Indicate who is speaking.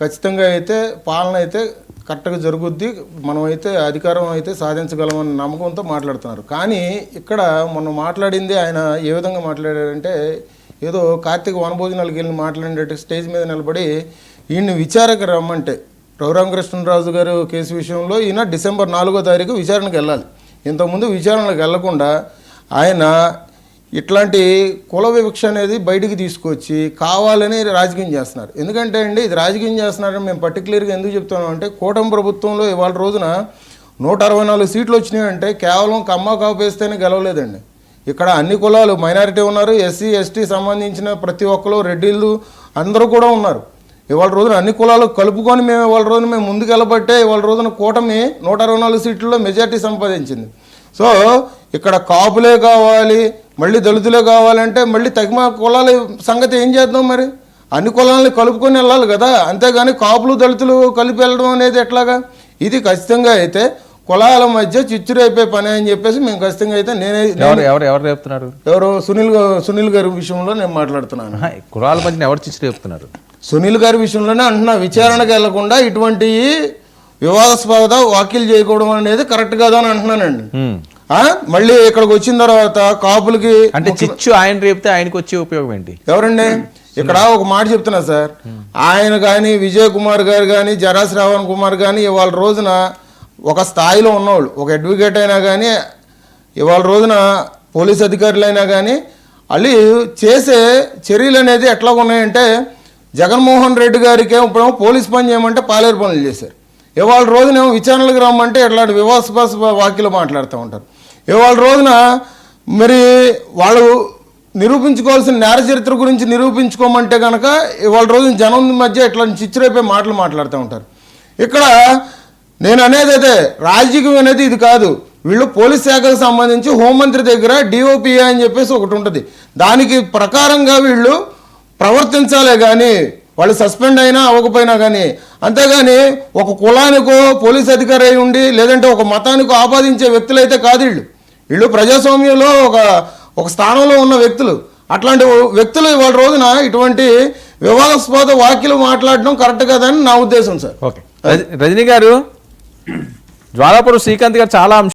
Speaker 1: ఖచ్చితంగా అయితే పాలన అయితే కరెక్ట్గా జరుగుద్ది. మనమైతే అధికారం అయితే సాధించగలమన్న నమ్మకంతో మాట్లాడుతున్నారు. కానీ ఇక్కడ మొన్న మాట్లాడింది ఆయన ఏ విధంగా మాట్లాడారంటే ఏదో కార్తీక వనభోజనాలకు వెళ్ళి మాట్లాడేట స్టేజ్ మీద నిలబడి ఈయన్ని విచారకు రమ్మంటే రఘురామకృష్ణరాజు గారు కేసు విషయంలో ఈయన డిసెంబర్ నాలుగో తారీఖు విచారణకు వెళ్ళాలి. ఇంతకుముందు విచారణకు వెళ్ళకుండా ఆయన ఇట్లాంటి కుల వివక్ష అనేది బయటికి తీసుకొచ్చి కావాలని రాజకీయం చేస్తున్నారు. ఎందుకంటే అండి ఇది రాజకీయం చేస్తున్నారని మేము పర్టికులర్గా ఎందుకు చెప్తున్నాం అంటే కూటమి ప్రభుత్వంలో ఇవాళ రోజున నూట అరవై నాలుగు సీట్లు వచ్చినాయంటే కేవలం కమ్మ కాపేస్తేనే గెలవలేదండి. ఇక్కడ అన్ని కులాలు మైనారిటీ ఉన్నారు ఎస్సీ ఎస్టీ సంబంధించిన ప్రతి ఒక్కరు రెడ్డిళ్ళు అందరూ కూడా ఉన్నారు. ఇవాళ రోజున అన్ని కులాలు కలుపుకొని మేము ఇవాళ రోజున మేము ముందుకు వెళ్ళబట్టే ఇవాళ రోజున కూటమి నూట అరవై నాలుగు సీట్లలో మెజార్టీ సంపాదించింది. సో ఇక్కడ కాపులే కావాలి మళ్ళీ దళితులే కావాలంటే మళ్ళీ తగిన కులాల సంగతి ఏం చేద్దాం మరి? అన్ని కులాలని కలుపుకొని వెళ్ళాలి కదా. అంతేగాని కాపులు దళితులు కలిపి వెళ్ళడం అనేది ఎట్లాగా? ఇది ఖచ్చితంగా అయితే కులాల మధ్య చిచ్చురైపోయే పని అని చెప్పేసి మేము ఖచ్చితంగా అయితే నేనే
Speaker 2: ఎవరు ఎవరు ఎవరు చెప్తున్నారు?
Speaker 1: ఎవరు? సునీల్ సునీల్ గారి విషయంలో నేను మాట్లాడుతున్నాను.
Speaker 2: కులాల మధ్యన ఎవరు చిచ్చు చెప్తున్నారు?
Speaker 1: సునీల్ గారి విషయంలోనే అంటున్నా విచారణకు వెళ్ళకుండా ఇటువంటి వివాదాస్పద వ్యాఖ్యలు చేయకూడదు అనేది కరెక్ట్ కాదు అని అంటున్నానండి? మళ్ళీ ఇక్కడికి వచ్చిన తర్వాత కాపులకి
Speaker 2: అంటే చిచ్చు ఆయన రేపితే ఆయనకు వచ్చే ఉపయోగం ఏంటి?
Speaker 1: ఎవరండి? ఇక్కడ ఒక మాట చెప్తున్నా సార్. ఆయన కానీ విజయ్ కుమార్ గారు కానీ జరా శ్రావణ్ కుమార్ కానీ ఇవాళ రోజున ఒక స్థాయిలో ఉన్నవాళ్ళు. ఒక అడ్వకేట్ అయినా కానీ ఇవాళ రోజున పోలీస్ అధికారులైనా కానీ వాళ్ళు చేసే చర్యలు అనేది ఎట్లా ఉన్నాయంటే జగన్మోహన్ రెడ్డి గారికి ఇప్పుడు పోలీస్ పని చేయమంటే పాలేరు పనులు చేశారు. ఇవాళ రోజున ఏమో విచారణలకు రమ్మంటే ఇట్లాంటి వివాదాస్పద వాక్యలు మాట్లాడుతూ ఉంటారు. ఇవాళ రోజున మరి వాళ్ళు నిరూపించుకోవాల్సిన నేర చరిత్ర గురించి నిరూపించుకోమంటే కనుక ఇవాళ రోజున జనం మధ్య ఇట్లాంటి చిచ్చురైపోయి మాటలు మాట్లాడుతూ ఉంటారు. ఇక్కడ నేను అనేది అయితే రాజకీయం అనేది ఇది కాదు. వీళ్ళు పోలీస్ శాఖకు సంబంధించి హోంమంత్రి దగ్గర డిఓపిఏ అని చెప్పేసి ఒకటి ఉంటుంది. దానికి ప్రకారంగా వీళ్ళు ప్రవర్తించాలే కానీ వాళ్ళు సస్పెండ్ అయినా అవ్వకపోయినా కానీ అంతేగాని ఒక కులానికో పోలీస్ అధికారి అయి ఉండి లేదంటే ఒక మతానికో ఆపాదించే వ్యక్తులు అయితే కాదు వీళ్ళు. వీళ్ళు ప్రజాస్వామ్యంలో ఒక ఒక స్థానంలో ఉన్న వ్యక్తులు. అట్లాంటి వ్యక్తులు ఇవాళ రోజున ఇటువంటి వివాదాస్పద వాక్యలు మాట్లాడడం కరెక్ట్ కాదని నా ఉద్దేశం సార్.
Speaker 2: ఓకే. రజనీ గారు జ్వాలాపురం శ్రీకాంత్ గారు చాలా